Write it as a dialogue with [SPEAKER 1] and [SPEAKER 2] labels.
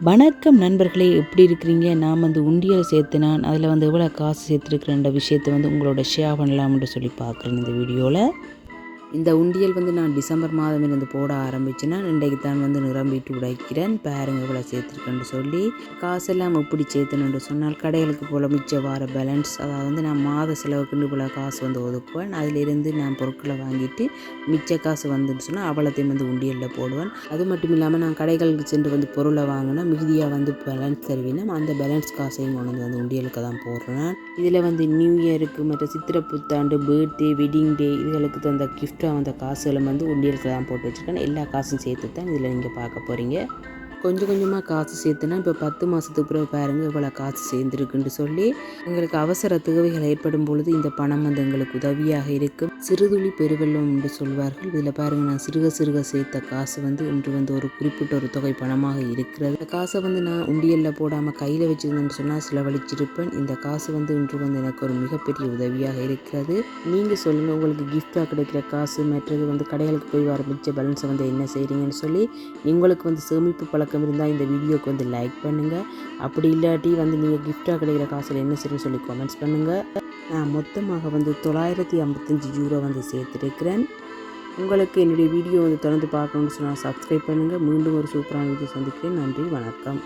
[SPEAKER 1] வணக்கம் நண்பர்களே எப்படி இருக்கிறீங்க? நான் வந்து உண்டியல் சேர்த்துனான் அதில் வந்து எவ்வளோ காசு சேர்த்துருக்குறேன்ற விஷயத்தை வந்து உங்களோட ஷேர் பண்ணலாம்னு சொல்லி பார்க்குறேன் இந்த வீடியோவில் இந்த உண்டியல் வந்து நான் டிசம்பர் மாதம் இருந்து போட ஆரம்பிச்சேன்னா இன்றைக்கு தான் வந்து நிரம்பிட்டு உடைக்கிறேன். பாருங்க இவ்வளோ சேர்த்துருக்கேன்னு சொல்லி. காசெல்லாம் எப்படி சேர்த்தணுன்னு சொன்னால் கடைகளுக்கு போல் மிச்ச வார பேலன்ஸ் அதாவது வந்து நான் மாத செலவுக்குன்னு இவ்வளோ காசு வந்து ஒதுக்குவேன். அதிலிருந்து நான் பொருட்களை வாங்கிட்டு மிச்ச காசு வந்துன்னு சொன்னால் அவ்வளோத்தையும் வந்து உண்டியலில் போடுவேன். அது மட்டும் இல்லாமல் நான் கடைகளுக்கு சென்று வந்து பொருளை வாங்கினா மிகுதியாக வந்து பேலன்ஸ் தருவினா அந்த பேலன்ஸ் காசையும் கொண்டு வந்து உண்டியலுக்கு தான் போடுறேன். இதில் வந்து நியூ இயருக்கு மற்ற சித்திரை புத்தாண்டு பர்த்டே வெட்டிங் டே இதுகளுக்கு தந்த கிஃப்டாக வந்த காசுகளும் வந்து உண்டியலுக்கு தான் போட்டு வச்சுருக்கேன். எல்லா காசும் சேர்த்து தான் இதில் நீங்கள் பார்க்க போகிறீங்க கொஞ்சம் கொஞ்சமாக காசு சேர்த்துனா இப்போ பத்து மாதத்துக்கு பிறகு பாருங்கள் இவ்வளோ காசு சேர்ந்துருக்குன்னு சொல்லி எங்களுக்கு அவசர தேவைகள் ஏற்படும் பொழுது இந்த பணம் வந்து எங்களுக்கு உதவியாக இருக்கும். சிறுதுளி பெருவெள்ளம் என்று சொல்வார்கள். இதில் பாருங்கள் நான் சிறுக சிறுக சேர்த்த காசு வந்து இன்று வந்து ஒரு குறிப்பிட்ட ஒரு தொகை பணமாக இருக்கிறது. இந்த காசை வந்து நான் உண்டியலில் போடாமல் கையில் வச்சிருந்தேன்னு சொன்னால் செலவழிச்சிருப்பேன். இந்த காசு வந்து இன்று வந்து எனக்கு ஒரு மிகப்பெரிய உதவியாக இருக்கிறது. நீங்கள் சொல்லுங்கள் உங்களுக்கு கிஃப்டாக கிடைக்கிற காசு மற்றது வந்து கடைகளுக்கு போய் ஆரம்பித்த பலன்ஸை பேலன்ஸை வந்து என்ன செய்கிறீங்கன்னு சொல்லி உங்களுக்கு வந்து சேமிப்பு பழக்கம் இருந்தால் இந்த வீடியோக்கு வந்து லைக் பண்ணுங்கள் அப்படி இல்லாட்டி வந்து நீங்கள் கிஃப்டாக கிடைக்கிற காசில் என்ன செய்யணும்னு சொல்லி கமெண்ட்ஸ் பண்ணுங்கள் நான் மொத்தமாக வந்து தொள்ளாயிரத்தி ஐம்பத்தஞ்சு யூரோ வந்து சேர்த்துருக்கிறேன். உங்களுக்கு என்னுடைய வீடியோ வந்து தொடர்ந்து பார்க்கணும்னு சொன்னால் சப்ஸ்கிரைப் பண்ணுங்கள் மீண்டும் ஒரு சூப்பரான வீடியோ சந்திக்கிறேன். நன்றி வணக்கம்.